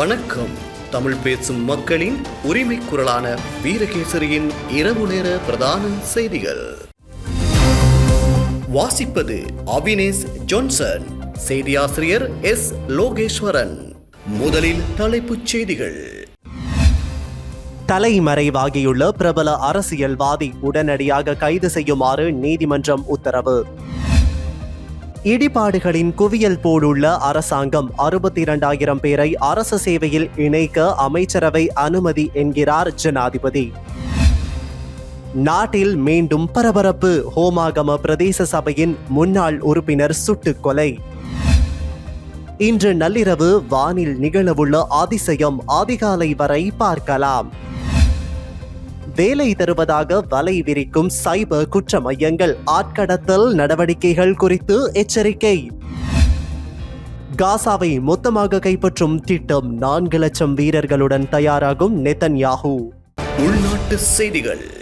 வணக்கம். தமிழ் பேசும் மக்களின் உரிமை குரலான வீரகேசரியின் இரவு நேர பிரதான செய்திகள். வாசிப்பது அவினேஷ் ஜான்சன் செய்தியாசிரியர் எஸ் லோகேஸ்வரன். முதலில் தலைப்புச் செய்திகள். தலைமறைவாகியுள்ள பிரபல அரசியல்வாதி உடனடியாக கைது செய்யுமாறு நீதிமன்றம் உத்தரவு. இடிபாடுகளின் குவியல் போலுள்ள அரசாங்கம் அறுபத்தி இரண்டாயிரம் பேரை அரசு சேவையில் இணைக்க அமைச்சரவை அனுமதி என்கிறார் ஜனாதிபதி. நாட்டில் மீண்டும் பரபரப்பு ஹோமாகம பிரதேச சபையின் முன்னாள் உறுப்பினர் சுட்டுக் கொலை இன்று நள்ளிரவு வானில் நிகழவுள்ள அதிசயம் அதிகாலை வரை பார்க்கலாம். வேலை தருவதாக வலை விரிக்கும் சைபர் குற்ற மையங்கள் ஆட்கடத்தல் நடவடிக்கைகள் குறித்து எச்சரிக்கை. காசாவை மொத்தமாக கைப்பற்றும் திட்டம் நான்கு லட்சம் வீரர்களுடன் தயாராகும் நெத்தன்யாகு உள்நாட்டு செய்திகள்.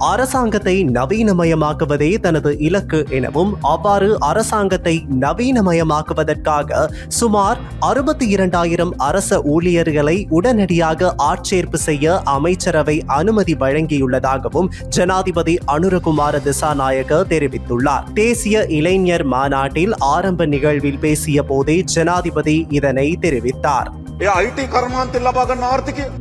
அரசாங்கத்தை நவீனமயமாக்குவதே தனது இலக்கு எனவும் அவ்வாறு அரசாங்கத்தை நவீனமயமாக்குவதற்காக சுமார் அறுபத்தி இரண்டாயிரம் அரச ஊழியர்களை உடனடியாக ஆட்சேர்ப்பு செய்ய அமைச்சரவை அனுமதி வழங்கியுள்ளதாகவும் ஜனாதிபதி அனுரகுமார திசாநாயக தெரிவித்துள்ளார். தேசிய இளைஞர் மாநாட்டில் ஆரம்ப நிகழ்வில் பேசிய போதே ஜனாதிபதி இதனை தெரிவித்தார். ஐடி கர்மாந்தில்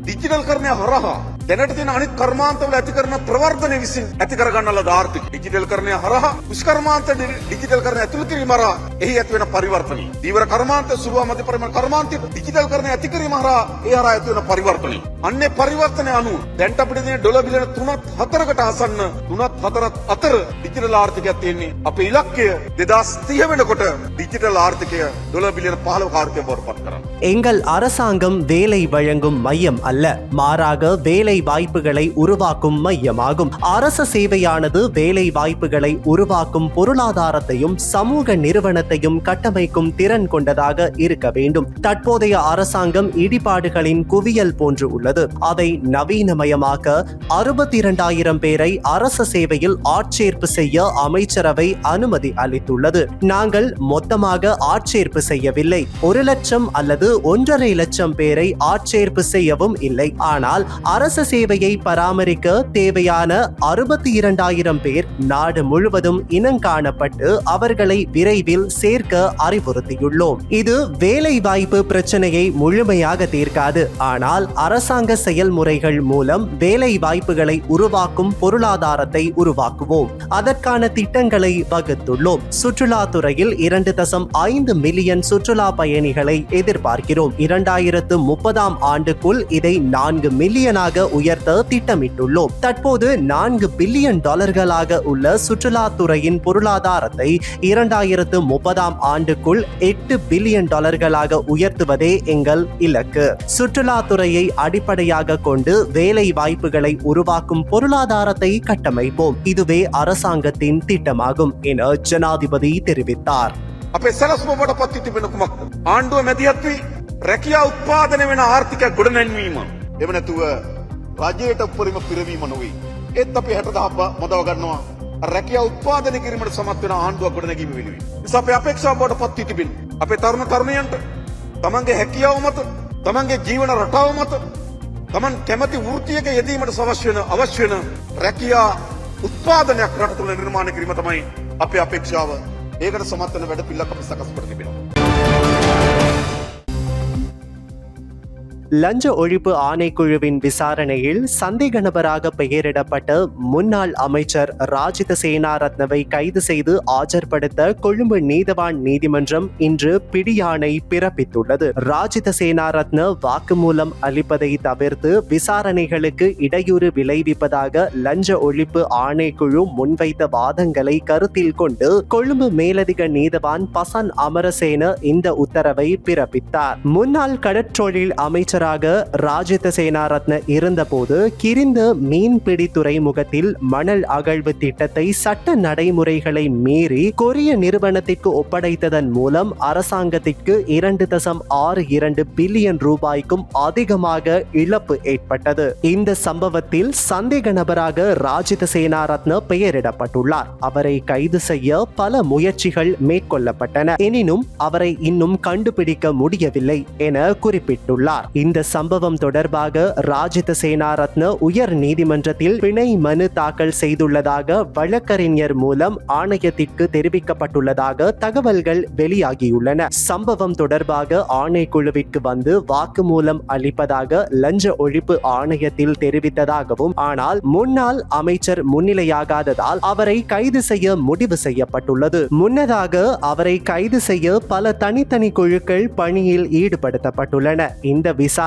ಡಿಜಿಟಲ್ ಕರ್ಮೆ ಹೊರಹ ආර්ථිකය ඩිජිටල් කරණය හරහා දැනට තියෙන අනිත් කර්මාන්තවල ඇති කරන ප්‍රවර්ධනය විසින් ඇති කරගන්න ලද ආර්ථික ඩිජිටල් කරණය හරහා විස්කර්මාන්ත ඩිජිටල් කරණය ඇතුළු කිරීම හරහා එහි ඇති වෙන පරිවර්තනය දීවර කර්මාන්ත සුළු මධ්‍ය පරිමාණ කර්මාන්තය ඩිජිටල් කරණය ඇති කිරීම හරහා ඒ හරහා ඇති වෙන පරිවර්තනය අන්නේ පරිවර්තනය අනුව දැන්ට අපිට තියෙන ඩොලර් බිලියන 3ත් 4කට ආසන්න 3ත් 4ත් අතර ඩිජිටල් ආර්ථිකයක් තියෙන්නේ අපේ ඉලක්කය 2030 වෙනකොට ඩිජිටල් ආර්ථිකය ඩොලර් බිලියන 15 ආර්ථිකයක් බවට පත් කරන්න எங்கள் அரசாங்கம் வேலை வழங்கும் மையம் அல்ல மாறாக வேலை வாய்ப்புகளை உருவாக்கும் மையமாகும். அரச சேவையானது வேலை வாய்ப்புகளை உருவாக்கும் பொருளாதாரத்தையும் சமூக நிறுவனத்தையும் கட்டமைக்கும் திறன் கொண்டதாக இருக்க வேண்டும். தற்போதைய அரசாங்கம் இடிபாடுகளின் குவியல் போன்று உள்ளது. அதை நவீனமயமாக்க அறுபத்தி இரண்டாயிரம் பேரை அரச சேவையில் ஆட்சேர்ப்பு செய்ய அமைச்சரவை அனுமதி அளித்துள்ளது. நாங்கள் மொத்தமாக ஆட்சேர்ப்பு செய்யவில்லை. ஒரு லட்சம் அல்லது ஒன்றரை லட்சம் பேரை ஆட்சேர்ப்பு செய்யவும் இல்லை. ஆனால் அரச சேவையை பராமரிக்க தேவையான அறுபத்தி இரண்டாயிரம் பேர் நாடு முழுவதும் இனங்காணப்பட்டு அவர்களை விரைவில் சேர்க்க அறிவுறுத்தியுள்ளோம். இது வேலை வாய்ப்பு பிரச்சனையை முழுமையாக தீர்க்காது. ஆனால் அரசாங்க செயல்முறைகள் மூலம் வேலை வாய்ப்புகளை உருவாக்கும் பொருளாதாரத்தை உருவாக்குவோம். அதற்கான திட்டங்களை வகுத்துள்ளோம். சுற்றுலாத்துறையில் இரண்டு தசம் ஐந்து மில்லியன் சுற்றுலா பயணிகளை எதிர்பார்க்கிறோம். இரண்டாயிரத்து முப்பதாம் ஆண்டுக்குள் இதை நான்கு மில்லியனாக உயர்த்த திட்டமிட்டுள்ளோம் தற்போது நான்கு பில்லியன் டாலர்களாக உள்ள சுற்றுலாத்துறையின் பொருளாதாரத்தை இரண்டாயிரத்து முப்பதாம் ஆண்டுக்குள் எட்டு பில்லியன் டாலர்களாக உயர்த்துவதே எங்கள் இலக்கு சுற்றுலாத்துறையை அடிப்படையாக கொண்டு வேலை வாய்ப்புகளை உருவாக்கும் பொருளாதாரத்தை கட்டமைப்போம் இதுவே அரசாங்கத்தின் திட்டமாகும் என ஜனாதிபதி தெரிவித்தார் අපේ සැලස්ම වට පත්ති තිබෙන කුමක්ද. ආණ්ඩුව මැදිහත් වී රැකියා උත්පාදනය වෙන ආර්ථිකයක් ගොඩනැන්වීම. එම නැතුව රජයට උපරිම පිරවීම නොවේ. ඒත් අපි හැට දහප මොදව ගන්නවා. රැකියා උත්පාදනය කිරීමට සමත් වෙන ආණ්ඩුවක් ගොඩනැගීම වෙනුවෙන්. නිසා අපේ අපේක්ෂාව බවට පත්වී තිබෙන. අපේ තරුණ තරුණයන්ට තමන්ගේ හැකියාව මත තමන්ගේ ජීවන රටාව මත තමන් කැමති වෘතියක යෙදීමට සවශ්‍ය වෙන අවශ්‍ය වෙන රැකියා උත්පාදනයක් රට තුළ නිර්මාණය කිරීම තමයි අපේ අපේක්ෂාව. ඒකට සමත් වෙන වැඩ පිළිලක් අපි සකස් කර තිබෙනවා. லஞ்ச ஒழிப்பு ஆணைக்குழுவின் விசாரணையில் சந்தேக நபராக பெயரிடப்பட்ட முன்னாள் அமைச்சர் ராஜித சேனாரத்னவை கைது செய்து ஆஜர்படுத்த கொழும்பு நீதவான் நீதிமன்றம் இன்று பிடியாணை பிறப்பித்துள்ளது. ராஜித சேனாரத்ன வாக்குமூலம் அளிப்பதை தவிர்த்து விசாரணைகளுக்கு இடையூறு விளைவிப்பதாக லஞ்ச ஒழிப்பு ஆணைக்குழு முன்வைத்த வாதங்களை கருத்தில் கொண்டு கொழும்பு மேலதிக நீதவான் பசன் அமரசேன இந்த உத்தரவை பிறப்பித்தார். முன்னாள் கடற்றொழில் அமைச்சர் அமைச்சராக ராஜித சேனாரத்ன இருந்தபோது கிரிந்த மீன்பிடி துறைமுகத்தில் மணல் அகழ்வு திட்டத்தை சட்ட நடைமுறைகளை மீறி கொரிய நிறுவனத்திற்கு ஒப்படைத்ததன் மூலம் அரசாங்கத்திற்கு இரண்டு தசம் ஆறு இரண்டு பில்லியன் ரூபாய்க்கும் அதிகமாக இழப்பு ஏற்பட்டது. இந்த சம்பவத்தில் சந்தேக நபராக ராஜித சேனாரத்ன பெயரிடப்பட்டுள்ளார். அவரை கைது செய்ய பல முயற்சிகள் மேற்கொள்ளப்பட்டன. எனினும் அவரை இன்னும் கண்டுபிடிக்க முடியவில்லை என குறிப்பிட்டுள்ளார். இந்த சம்பவம் தொடர்பாக ராஜித சேனாரத்ன உயர் நீதிமன்றத்தில் பிணை மனு தாக்கல் செய்துள்ளதாக வழக்கறிஞர் மூலம் ஆணையத்திற்கு தெரிவிக்கப்பட்டுள்ளதாக தகவல்கள் வெளியாகியுள்ளன. சம்பவம் தொடர்பாக ஆணைக்குழுவிற்கு வந்து வாக்குமூலம் அளிப்பதாக லஞ்ச ஒழிப்பு ஆணையத்தில் தெரிவித்ததாகவும் ஆனால் முன்னாள் அமைச்சர் முன்னிலையாகாததால் அவரை கைது செய்ய முடிவு செய்யப்பட்டுள்ளது. முன்னதாக அவரை கைது செய்ய பல தனித்தனி குழுக்கள் பணியில் ஈடுபடுத்தப்பட்டுள்ளன. இந்த விசாரணை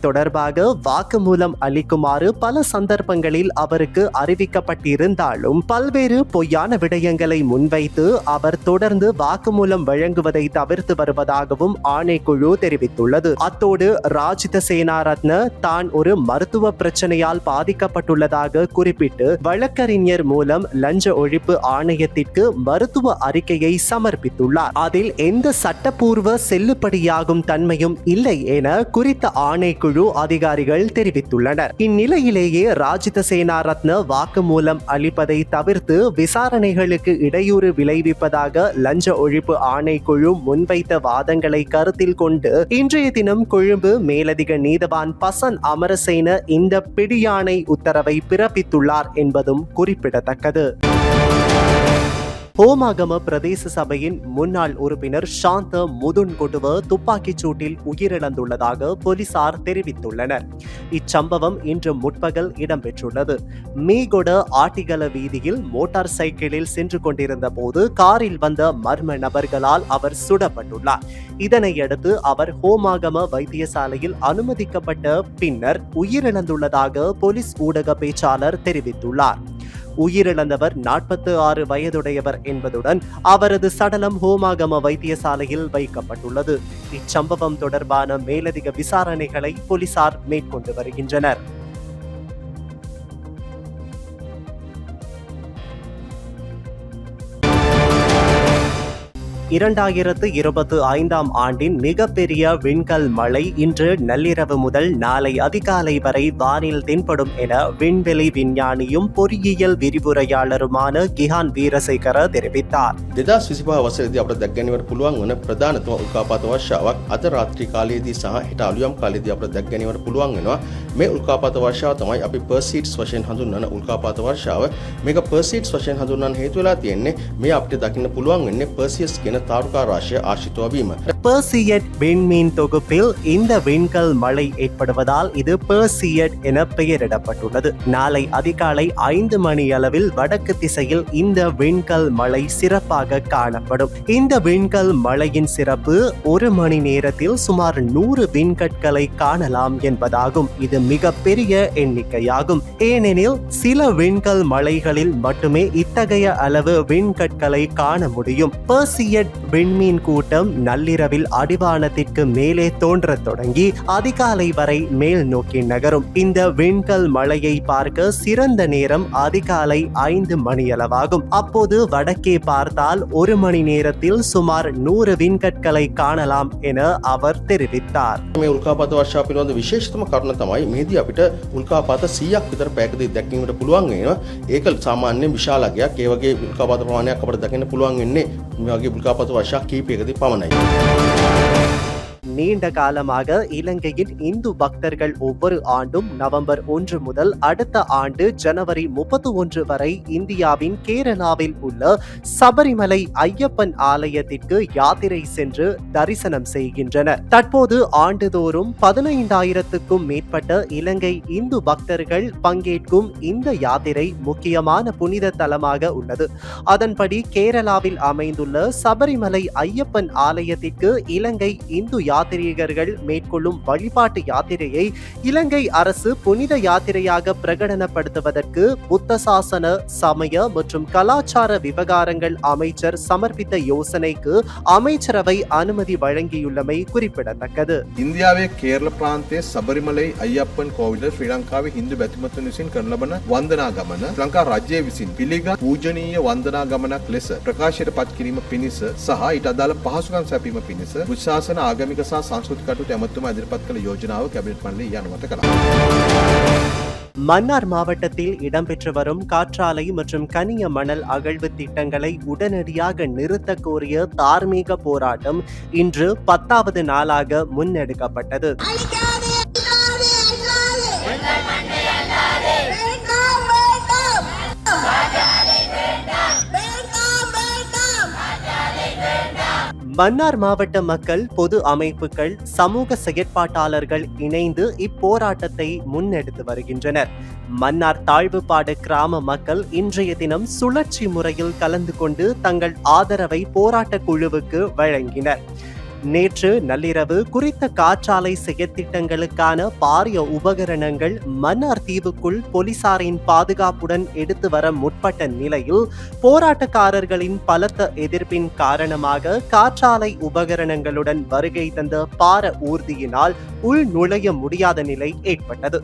தொடர்பாக வாக்குமூலம் அளிக்குமாறு பல சந்தர்ப்பங்களில் அவருக்கு அறிவிக்கப்பட்டிருந்தாலும் பல்வேறு பொய்யான விடயங்களை முன்வைத்து அவர் தொடர்ந்து வாக்குமூலம் வழங்குவதை தவிர்த்து வருவதாகவும் ஆணைக்குழு தெரிவித்துள்ளது. அத்தோடு ராஜித சேனாரத்ன தான் ஒரு மருத்துவ பிரச்சனையால் பாதிக்கப்பட்டுள்ளதாக குறிப்பிட்டு வழக்கறிஞர் மூலம் லஞ்ச ஒழிப்பு ஆணையத்திற்கு மருத்துவ அறிக்கையை சமர்ப்பித்துள்ளார். அதில் எந்த சட்டப்பூர்வ செல்லுபடியாகும் தன்மையும் இல்லை என குறித்த ஆணைக்குழு அதிகாரிகள் தெரிவித்துள்ளனர். இந்நிலையிலேயே ராஜித சேனாரத்ன வாக்குமூலம் அளிப்பதை தவிர்த்து விசாரணைகளுக்கு இடையூறு விளைவிப்பதாக லஞ்ச ஒழிப்பு ஆணைக்குழு முன்வைத்த வாதங்களை கருத்தில் கொண்டு இன்றைய தினம் கொழும்பு மேலதிக நீதவான் பசன் அமரசேன இந்த பிடியாணை உத்தரவை பிறப்பித்துள்ளார் என்பதும் குறிப்பிடத்தக்கது. ஹோமாகம பிரதேச சபையின் முன்னாள் உறுப்பினர் சாந்த முதுன்கொடுவ துப்பாக்கிச் சூட்டில் உயிரிழந்துள்ளதாக போலீசார் தெரிவித்துள்ளனர். இச்சம்பவம் இன்று முற்பகல் இடம்பெற்றுள்ளது. மீகொட ஆட்டிகல வீதியில் மோட்டார் சைக்கிளில் சென்று கொண்டிருந்த போது காரில் வந்த மர்ம நபர்களால் அவர் சுடப்பட்டுள்ளார். இதனையடுத்து அவர் ஹோமாகம வைத்தியசாலையில் அனுமதிக்கப்பட்ட பின்னர் உயிரிழந்துள்ளதாக போலீஸ் ஊடக பேச்சாளர் தெரிவித்துள்ளார். உயிரிழந்தவர் நாற்பத்து ஆறு வயதுடையவர் என்பதுடன் அவரது சடலம் ஹோமாகம வைத்தியசாலையில் வைக்கப்பட்டுள்ளது. இச்சம்பவம் தொடர்பான மேலதிக விசாரணைகளை போலீசார் மேற்கொண்டு வருகின்றனர். இரண்டாயிரத்து இருபத்து ஐந்தாம் ஆண்டின் மிகப்பெரிய விண்கல் மழை இன்று நள்ளிரவு முதல் நாளை அதிகாலை வரை வானில் தென்படும் என விண்வெளி விஞ்ஞானியும் பொறியியல் விரிவுரையாளருமான கிஹான் வீரசேகர தெரிவித்தார் දෙදස් විසිපා වසරදි අපට දැක්ගැනිවට පුළුවන් වන ප්‍රධානතම උල්කාපාත වර්ෂාවක් අද රාත්‍රී කාලයේදී සහ හිට අලුයම් කාලෙදී අපට දැක්ගැනිවට පුළුවන් වෙනවා මේ උල්කාපාත වර්ෂාව තමයි අපි පර්සිට්ස් වශයෙන් හඳුන්වන උල්කාපාත වර්ෂාව මේක පර්සිට්ස් වශයෙන් හඳුන්වන්න හේතු වෙලා තියෙන්නේ මේ අපිට දකින්න පුළුවන් වෙන්නේ පර්සියස් කියන தாலுகா ராஷ ஆஷித்தோபீம் பெர்சியட் விண்மீன் தொகுப்பில் இந்த விண்கல் மழை ஏற்படுவதால் இது பெர்சியட் என பெயரிடப்பட்டுள்ளது நாளை அதிகாலை ஐந்து மணி அளவில் வடக்கு திசையில் இந்த விண்கல் மழை சிறப்பாக காணப்படும் இந்த விண்கல் மழையின் சிறப்பு ஒரு மணி நேரத்தில் சுமார் நூறு விண்கற்களை காணலாம் என்பதாகும். இது மிக பெரிய எண்ணிக்கையாகும் ஏனெனில் சில விண்கல் மலைகளில் மட்டுமே இத்தகைய அளவு விண்கற்களை காண முடியும் பர்சியட் விண்மீன் கூட்டம் நள்ளிரவில் அடிவானத்திற்கு மேலே தோன்றத் தொடங்கி அதிகாலை வரை மேல் நோக்கி நகரும் இந்த விண்கல் மழையை பார்க்க சிறந்த நேரம் அதிகாலை ஐந்து மணியளவாகும் அப்போது வடக்கே பார்த்தால் ஒரு மணி நேரத்தில் சுமார் நூறு விண்கற்களை காணலாம் என அவர் தெரிவித்தார் මේ උල්කාපාත වර්ෂා පිළිබඳ විශේෂතම කරුණ තමයි මේදී අපිට උල්කාපාත 100ක් විතර පැයකදී දැක්වීමට පුළුවන් වෙනවා. ඒක සාමාන්‍යයෙන් විශාලකයක්. ඒ වගේ උල්කාපාත ප්‍රමාණයක් අපිට දකින්න පුළුවන් වෙන්නේ මේ වගේ උල්කාපාත වර්ෂා කීපයකදී පමණයි. நீண்ட காலமாக இலங்கையின் இந்து பக்தர்கள் ஒவ்வொரு ஆண்டும் நவம்பர் ஒன்று முதல் அடுத்த ஆண்டு ஜனவரி முப்பத்தி ஒன்று வரை இந்தியாவின் கேரளாவில் உள்ள சபரிமலை ஐயப்பன் ஆலயத்திற்கு யாத்திரை சென்று தரிசனம் செய்கின்றனர். தற்போது ஆண்டுதோறும் பதினைந்தாயிரத்துக்கும் மேற்பட்ட இலங்கை இந்து பக்தர்கள் பங்கேற்கும் இந்த யாத்திரை முக்கியமான புனித தலமாக உள்ளது. அதன்படி கேரளாவில் அமைந்துள்ள சபரிமலை ஐயப்பன் ஆலயத்திற்கு இலங்கை இந்து யாத்திரை யாத்ரீகர்கள் மேற்கொள்ளும் வழிபாட்டு யாத்திரையை இலங்கை அரசு புனித யாத்திரையாக பிரகடனப்படுத்துவதற்கு புத்த சாசன சமய மற்றும் கலாச்சார விவகாரங்கள் அமைச்சர் சமர்ப்பித்த யோசனைக்கு அமைச்சரவை அனுமதி வழங்கியுள்ளமை குறிப்பிடத்தக்கது ඉන්දියාවේ කේරල ප්‍රාන්තයේ සබරිමලයි අයියප්පන් කෝවිල ශ්‍රී ලංකාවේ හින්දු බැතිමතුන් විසින් කරන ලබන වන්දනා ගමන ශ්‍රී ලංකා රජය විසින් පිළිගත් පූජනීය වන්දනා ගමනක් ලෙස ප්‍රකාශයට පත් කිරීම පිණිස සහ ඊට අදාළ පහසුකම් සැපීම පිණිස බුද්ධ ආගමික සහ සංස්කෘතික කටයුතු ඇමතුම ඉදිරිපත් කළ යෝජනාව කැබිනට් මණ්ඩලය අනුමත කළා. மன்னார் மாவட்டத்தில் இடம்பெற்று வரும் காற்றாலை மற்றும் கனிய மணல் அகழ்வு திட்டங்களை உடனடியாக நிறுத்த கோரிய தார்மீக போராட்டம் இன்று பத்தாவது நாளாக முன்னெடுக்கப்பட்டது மன்னார் மாவட்ட மக்கள் பொது அமைப்புகள் சமூக செயற்பாட்டாளர்கள் இணைந்து இப்போராட்டத்தை முன்னெடுத்து வருகின்றனர். மன்னார் தாழ்வுபாடு கிராம மக்கள் இன்றைய தினம் சுழற்சி முறையில் கலந்து கொண்டு தங்கள் ஆதரவை போராட்ட குழுவுக்கு வழங்கினர். நேற்று நள்ளிரவு குறித்த காற்றாலை செயற்திட்டங்களுக்கான பாரிய உபகரணங்கள் மன்னார் தீவுக்குள் போலீசாரின் பாதுகாப்புடன் எடுத்து வர முற்பட்ட நிலையில் போராட்டக்காரர்களின் பலத்த எதிர்ப்பின் காரணமாக காற்றாலை உபகரணங்களுடன் வருகை தந்த பார ஊர்தியினால் உள் நுழைய முடியாத நிலை ஏற்பட்டது.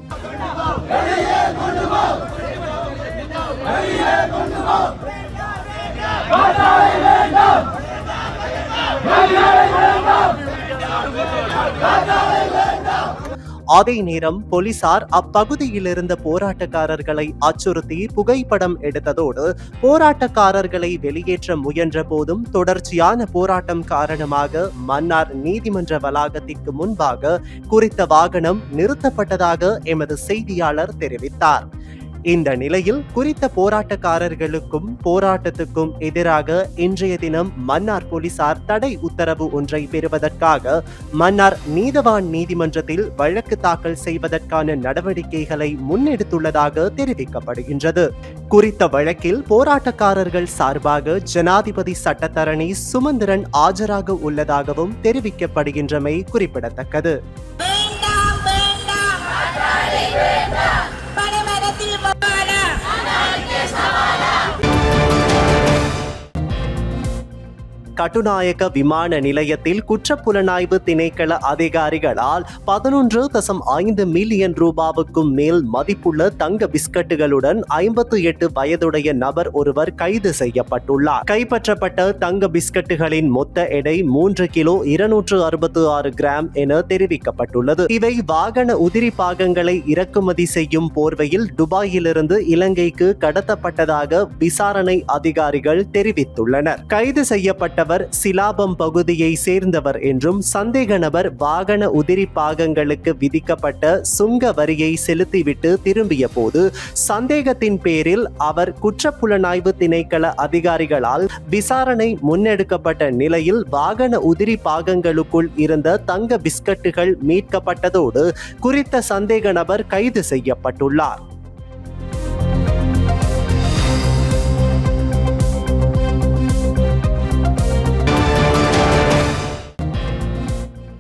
அதே நேரம் போலீசார் அப்பகுதியில் இருந்த போராட்டக்காரர்களை அச்சுறுத்தி புகைப்படம் எடுத்ததோடு போராட்டக்காரர்களை வெளியேற்ற முயன்ற போதும் தொடர்ச்சியான போராட்டம் காரணமாக மன்னார் நீதிமன்ற வளாகத்திற்கு முன்பாக குறித்த வாகனம் நிறுத்தப்பட்டதாக எமது செய்தியாளர் தெரிவித்தார். இந்த நிலையில் குறித்த போராட்டக்காரர்களுக்கும் போராட்டத்துக்கும் எதிராக இன்றைய தினம் மன்னார் போலீசார் தடை உத்தரவு ஒன்றை பெறுவதற்காக மன்னார் நீதவான் நீதிமன்றத்தில் வழக்கு தாக்கல் செய்வதற்கான நடவடிக்கைகளை முன்னெடுத்துள்ளதாக தெரிவிக்கப்படுகின்றது. குறித்த வழக்கில் போராட்டக்காரர்கள் சார்பாக ஜனாதிபதி சட்டத்தரணி சுமந்திரன் ஆஜராக உள்ளதாகவும் தெரிவிக்கப்படுகின்றமை குறிப்பிடத்தக்கது. கட்டுநாயக்க விமான நிலையத்தில் குற்றப்புலனாய்வு திணைக்கள அதிகாரிகளால் பதினொன்று தசம் ஐந்து மில்லியன் ரூபாவுக்கும் மேல் மதிப்புள்ள தங்க பிஸ்கட்டுகளுடன் ஐம்பத்து எட்டு வயதுடைய நபர் ஒருவர் கைது செய்யப்பட்டுள்ளார். கைப்பற்றப்பட்ட தங்க பிஸ்கட்டுகளின் மொத்த எடை மூன்று கிலோ இருநூற்று அறுபத்து ஆறு கிராம் என தெரிவிக்கப்பட்டுள்ளது. இவை வாகன உதிரி பாகங்களை இறக்குமதி செய்யும் போர்வையில் துபாயிலிருந்து இலங்கைக்கு கடத்தப்பட்டதாக விசாரணை அதிகாரிகள் தெரிவித்துள்ளனர். கைது செய்யப்பட்ட செய்யப்பட்டவர் சிலாபம் பகுதியை சேர்ந்தவர் என்றும் சந்தேக நபர் வாகன உதிரி பாகங்களுக்கு விதிக்கப்பட்ட சுங்க வரியை செலுத்திவிட்டு திரும்பிய போது சந்தேகத்தின் பேரில் அவர் குற்றப்புலனாய்வு திணைக்கள அதிகாரிகளால் விசாரணை முன்னெடுக்கப்பட்ட நிலையில் வாகன உதிரி பாகங்களுக்குள் இருந்த தங்க பிஸ்கட்டுகள் மீட்கப்பட்டதோடு குறித்த சந்தேக நபர் கைது செய்யப்பட்டுள்ளார்.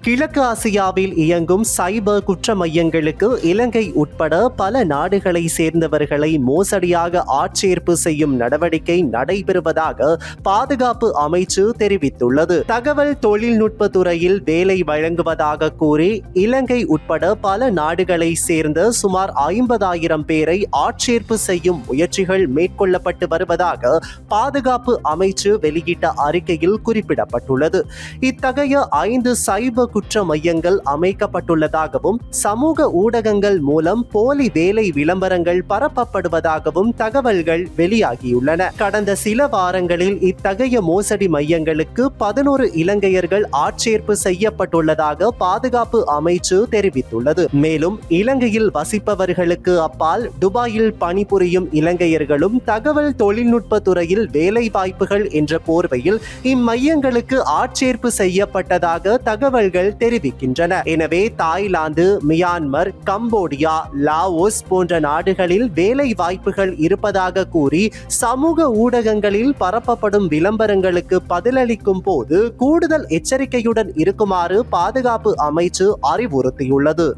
கிழக்கு ஆசியாவில் இயங்கும் சைபர் குற்ற மையங்களுக்கு இலங்கை உட்பட பல நாடுகளை சேர்ந்தவர்களை மோசடியாக ஆட்சேர்ப்பு செய்யும் நடவடிக்கை நடைபெறுவதாக பாதுகாப்பு அமைச்சு தெரிவித்துள்ளது. தகவல் தொழில்நுட்ப துறையில் வேலை வழங்குவதாக கூறி இலங்கை உட்பட பல நாடுகளை சேர்ந்த சுமார் ஐம்பதாயிரம் பேரை ஆட்சேர்ப்பு செய்யும் முயற்சிகள் மேற்கொள்ளப்பட்டு வருவதாக பாதுகாப்பு அமைச்சு வெளியிட்ட அறிக்கையில் குறிப்பிடப்பட்டுள்ளது. இத்தகைய ஐந்து சைபர் குற்ற மையங்கள் அமைக்கப்பட்டுள்ளதாகவும் சமூக ஊடகங்கள் மூலம் போலி வேலை விளம்பரங்கள் பரப்பப்படுவதாகவும் தகவல்கள் வெளியாகியுள்ளன. கடந்த சில வாரங்களில் இத்தகைய மோசடி மையங்களுக்கு பதினோரு இலங்கையர்கள் ஆட்சேர்ப்பு செய்யப்பட்டுள்ளதாக பாதுகாப்பு அமைச்சு தெரிவித்துள்ளது. மேலும் இலங்கையில் வசிப்பவர்களுக்கு அப்பால் துபாயில் பணிபுரியும் இலங்கையர்களும் தகவல் தொழில்நுட்ப துறையில் வேலை வாய்ப்புகள் என்ற போர்வையில் இம்மையங்களுக்கு ஆட்சேர்ப்பு செய்யப்பட்டதாக தகவல்கள் தகவல்கள் தெரிவிக்கின்றன. எனவே தாய்லாந்து மியான்மர் கம்போடியா லாவோஸ் போன்ற நாடுகளில் வேலை வாய்ப்புகள் இருப்பதாக கூறி சமூக ஊடகங்களில் பரப்பப்படும் விளம்பரங்களுக்கு பதிலளிக்கும் போது கூடுதல் எச்சரிக்கையுடன் இருக்குமாறு பாதுகாப்பு அமைச்சு அறிவுறுத்தியுள்ளது.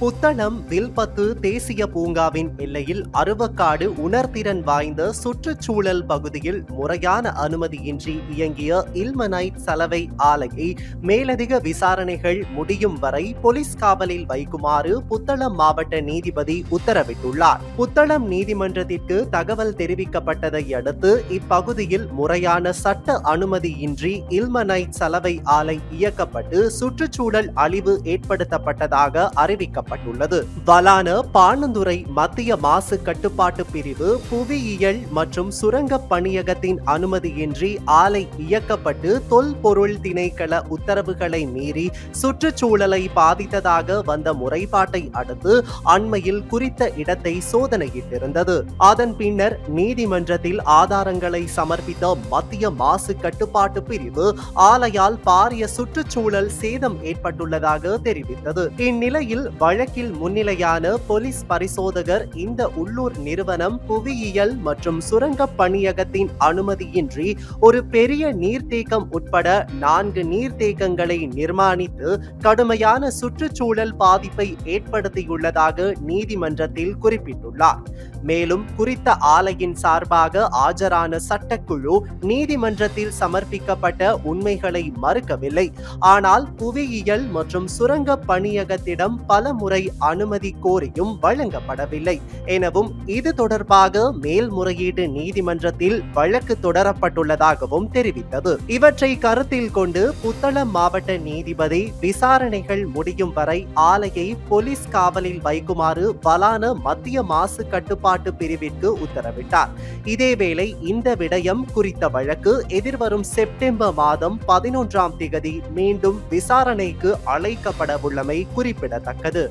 புத்தளம் வில்பத்து தேசிய பூங்காவின் எல்லையில் அருவக்காடு உணர்திறன் வாய்ந்த சுற்றுச்சூழல் பகுதியில் முறையான அனுமதியின்றி இயங்கிய இல்மனைட் சலவை ஆலையை மேலதிக விசாரணைகள் முடியும் வரை போலீஸ் காவலில் வைக்குமாறு புத்தளம் மாவட்ட நீதிபதி உத்தரவிட்டுள்ளார். புத்தளம் நீதிமன்றத்திற்கு தகவல் தெரிவிக்கப்பட்டதை அடுத்து இப்பகுதியில் முறையான சட்ட அனுமதியின்றி இல்மனைட் சலவை ஆலை இயக்கப்பட்டு சுற்றுச்சூழல் அழிவு ஏற்படுத்தப்பட்டதாக அறிவிக்கப்பட்டது செய்யப்பட்டுள்ளது. வலான பாணந்துறை மத்திய மாசு கட்டுப்பாட்டு பிரிவு புவியியல் மற்றும் சுரங்க பணியகத்தின் அனுமதியின்றி ஆலை இயக்கப்பட்டு தொல்பொருள் திணைக்கள உத்தரவுகளை மீறி சுற்றுச்சூழலை பாதித்ததாக வந்த முறைப்பாட்டை அடுத்து அண்மையில் குறித்த இடத்தை சோதனையிட்டிருந்தது. அதன் பின்னர் நீதிமன்றத்தில் ஆதாரங்களை சமர்ப்பித்த மத்திய மாசு கட்டுப்பாட்டு பிரிவு ஆலையால் பாரிய சுற்றுச்சூழல் சேதம் ஏற்பட்டுள்ளதாக தெரிவித்தது. இந்நிலையில் வழ வழக்கில் முன்னிலையான போலீஸ் பரிசோதகர் இந்த உள்ளூர் நிறுவனம் புவியியல் மற்றும் சுரங்க பணியகத்தின் அனுமதியின்றி ஒரு பெரிய நீர்த்தேக்கம் உட்பட நான்கு நீர்த்தேக்கங்களை நிர்மாணித்து கடுமையான சுற்றுச்சூழல் பாதிப்பை ஏற்படுத்தியுள்ளதாக நீதிமன்றத்தில் குறிப்பிட்டுள்ளார். மேலும் குறித்த ஆலையின் சார்பாக ஆஜரான சட்டக்குழு நீதிமன்றத்தில் சமர்ப்பிக்கப்பட்ட உண்மைகளை மறுக்கவில்லை. ஆனால் புவியியல் மற்றும் சுரங்க பணியகத்திடம் பல முறை அனுமதி கோரியும் வழங்கப்படவில்லை. எனவும் இது தொடர்பாக மேல்முறையீடு நீதிமன்றத்தில் வழக்கு தொடரப்பட்டுள்ளதாகவும் தெரிவித்தது. இவற்றை கருத்தில் கொண்டு புத்தளம் மாவட்ட நீதிபதி விசாரணைகள் முடியும் வரை ஆலையை போலீஸ் காவலில் வைக்குமாறு பலான மத்திய மாசு கட்டுப்பாட்டு பிரிவிற்கு உத்தரவிட்டார். இதேவேளை இந்த விடயம் குறித்த வழக்கு எதிர்வரும் செப்டம்பர் மாதம் பதினொன்றாம் திகதி மீண்டும் விசாரணைக்கு அழைக்கப்பட உள்ளமை குறிப்பிடத்தக்கது.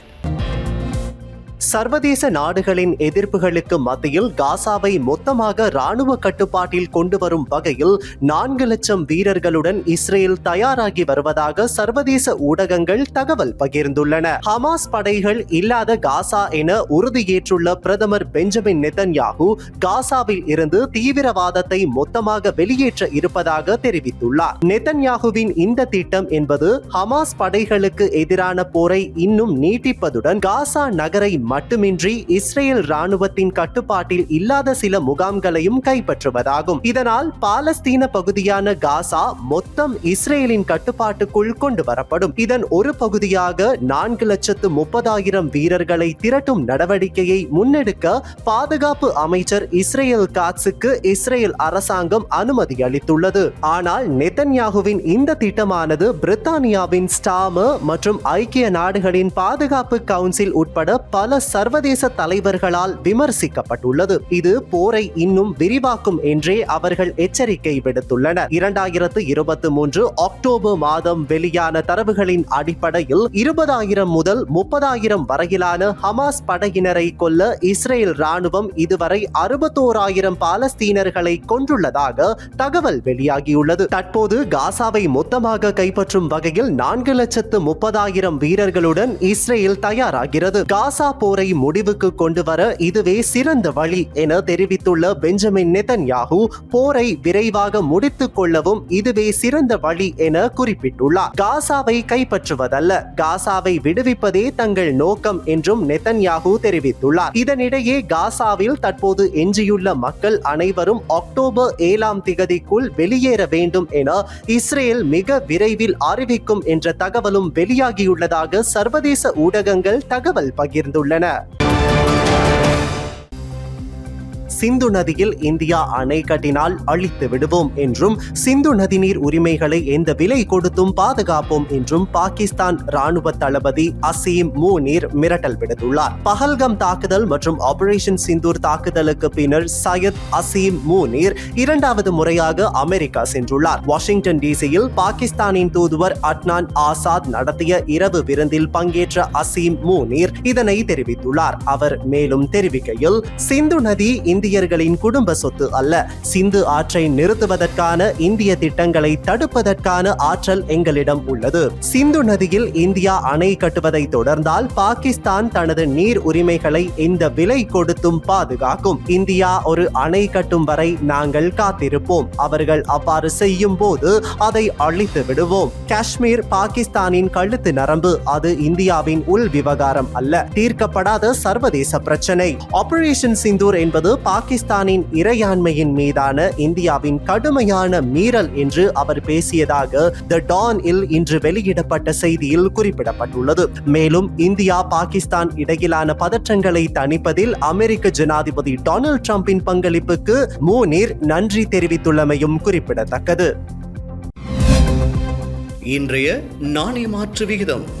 சர்வதேச நாடுகளின் எதிர்ப்புகளுக்கு மத்தியில் காசாவை மொத்தமாக ராணுவ கட்டுப்பாட்டில் கொண்டு வரும் வகையில் நான்கு லட்சம் வீரர்களுடன் இஸ்ரேல் தயாராகி வருவதாக சர்வதேச ஊடகங்கள் தகவல் பகிர்ந்துள்ளன. ஹமாஸ் படைகள் இல்லாத காசா என உறுதியேற்றுள்ள பிரதமர் பெஞ்சமின் நெதன்யாகு காசாவில் இருந்து தீவிரவாதத்தை மொத்தமாக வெளியேற்ற இருப்பதாக தெரிவித்துள்ளார். நெதன்யாகுவின் இந்த திட்டம் என்பது ஹமாஸ் படைகளுக்கு எதிரான போரை இன்னும் நீட்டிப்பதுடன் காசா நகரை மட்டுமின்றி இஸ்ரேல் ராணுவத்தின் கட்டுப்பாட்டில் இல்லாத சில முகாம்களையும் கைப்பற்றுவதாகும். இதனால் பாலஸ்தீன பகுதியான காசா மொத்தம் இஸ்ரேலின் கட்டுப்பாட்டுக்குள் கொண்டு வரப்படும். இதன் ஒரு பகுதியாக நான்கு லட்சத்து முப்பதாயிரம் வீரர்களை திரட்டும் நடவடிக்கையை முன்னெடுக்க பாதுகாப்பு அமைச்சர் இஸ்ரேல் காட்ஸுக்கு இஸ்ரேல் அரசாங்கம் அனுமதி அளித்துள்ளது. ஆனால் நெத்தன்யாகுவின் இந்த திட்டமானது பிரித்தானியாவின் ஸ்டாமர் மற்றும் ஐக்கிய நாடுகளின் பாதுகாப்பு கவுன்சில் உட்பட பல சர்வதேச தலைவர்களால் விமர்சிக்கப்பட்டுள்ளது. இது போரை இன்னும் விரிவாக்கும் என்றே அவர்கள் எச்சரிக்கை விடுத்துள்ளனர். இரண்டாயிரத்து இருபத்தி மூன்று அக்டோபர் மாதம் வெளியான தரவுகளின் அடிப்படையில் இருபதாயிரம் முதல் முப்பதாயிரம் வரையிலான ஹமாஸ் படையினரை கொல்ல இஸ்ரேல் ராணுவம் இதுவரை அறுபத்தோராயிரம் பாலஸ்தீனர்களை கொன்றுள்ளதாக தகவல் வெளியாகியுள்ளது. தற்போது காசாவை மொத்தமாக கைப்பற்றும் வகையில் நான்கு லட்சத்து முப்பதாயிரம் வீரர்களுடன் இஸ்ரேல் தயாராகிறது. காசா போர் போரை முடிவுக்கு கொண்டு வர இதுவே சிறந்த வழி என தெரிவித்துள்ள பெஞ்சமின் நெதன்யாகு போரை விரைவாக முடித்துக் கொள்ளவும் இதுவே சிறந்த வழி என குறிப்பிட்டுள்ளார். காசாவை கைப்பற்றுவதல்ல காசாவை விடுவிப்பதே தங்கள் நோக்கம் என்றும் நெதன்யாகு தெரிவித்துள்ளார். இதனிடையே காசாவில் தற்போது எஞ்சியுள்ள மக்கள் அனைவரும் அக்டோபர் ஏழாம் திகதிக்குள் வெளியேற வேண்டும் என இஸ்ரேல் மிக விரைவில் அறிவிக்கும் என்ற தகவலும் வெளியாகியுள்ளதாக சர்வதேச ஊடகங்கள் தகவல் பகிர்ந்துள்ளன. என சிந்து நதியில் இந்தியா அணை கட்டினால் அழித்து விடுவோம் என்றும் சிந்து நதிநீர் உரிமைகளை எந்த விலை கொடுத்தும் பாதுகாப்போம் என்றும் பாகிஸ்தான் ராணுவ தளபதி அசீம் மூனீர் மிரட்டல் விடுத்துள்ளார். பஹல்கம் தாக்குதல் மற்றும் ஆபரேஷன் சிந்தூர் தாக்குதலுக்கு பின்னர் சையத் அசீம் மூனீர் இரண்டாவது முறையாக அமெரிக்கா சென்றுள்ளார். வாஷிங்டன் டிசியில் பாகிஸ்தானின் தூதுவர் அட்னான் ஆசாத் நடத்திய இரவு விருந்தில் பங்கேற்ற அசீம் மூனீர் இதனை தெரிவித்துள்ளார். அவர் மேலும் தெரிவிக்கையில் சிந்து நதி இந்திய இந்தியர்களின் குடும்ப சொத்து அல்ல. சிந்து ஆற்றை நிறுத்துவதற்கான இந்திய திட்டங்களை தடுப்பதற்கான ஆற்றல் எங்களிடம் உள்ளது. சிந்து நதியில் இந்தியா அணை கட்டுவதை தொடர்ந்தால் பாகிஸ்தான் தனது நீர் உரிமைகளை இந்த விலை கொடுத்தும் பாதுகாக்கும். இந்தியா ஒரு அணை கட்டும் வரை நாங்கள் காத்திருப்போம். அவர்கள் அவ்வாறு செய்யும் போது அதை அழித்து விடுவோம். காஷ்மீர் பாகிஸ்தானின் கழுத்து நரம்பு அது இந்தியாவின் உள் விவகாரம் அல்ல. தீர்க்கப்படாத சர்வதேச பிரச்சனை. ஆபரேஷன் சிந்தூர் என்பது பாகிஸ்தானின் இறையாண்மையின் மீதான இந்தியாவின் கடுமையான மீறல் என்று அவர் பேசியதாக த டான் இல் இன்று வெளியிடப்பட்ட செய்தியில் குறிப்பிடப்பட்டுள்ளது. மேலும் இந்தியா பாகிஸ்தான் இடையிலான பதற்றங்களை தணிப்பதில் அமெரிக்க ஜனாதிபதி டொனால்ட் ட்ரம்பின் பங்களிப்புக்கு மூனீர் நன்றி தெரிவித்துள்ளமையும் குறிப்பிடத்தக்கது. இன்றைய நாணய மாற்று விகிதம்.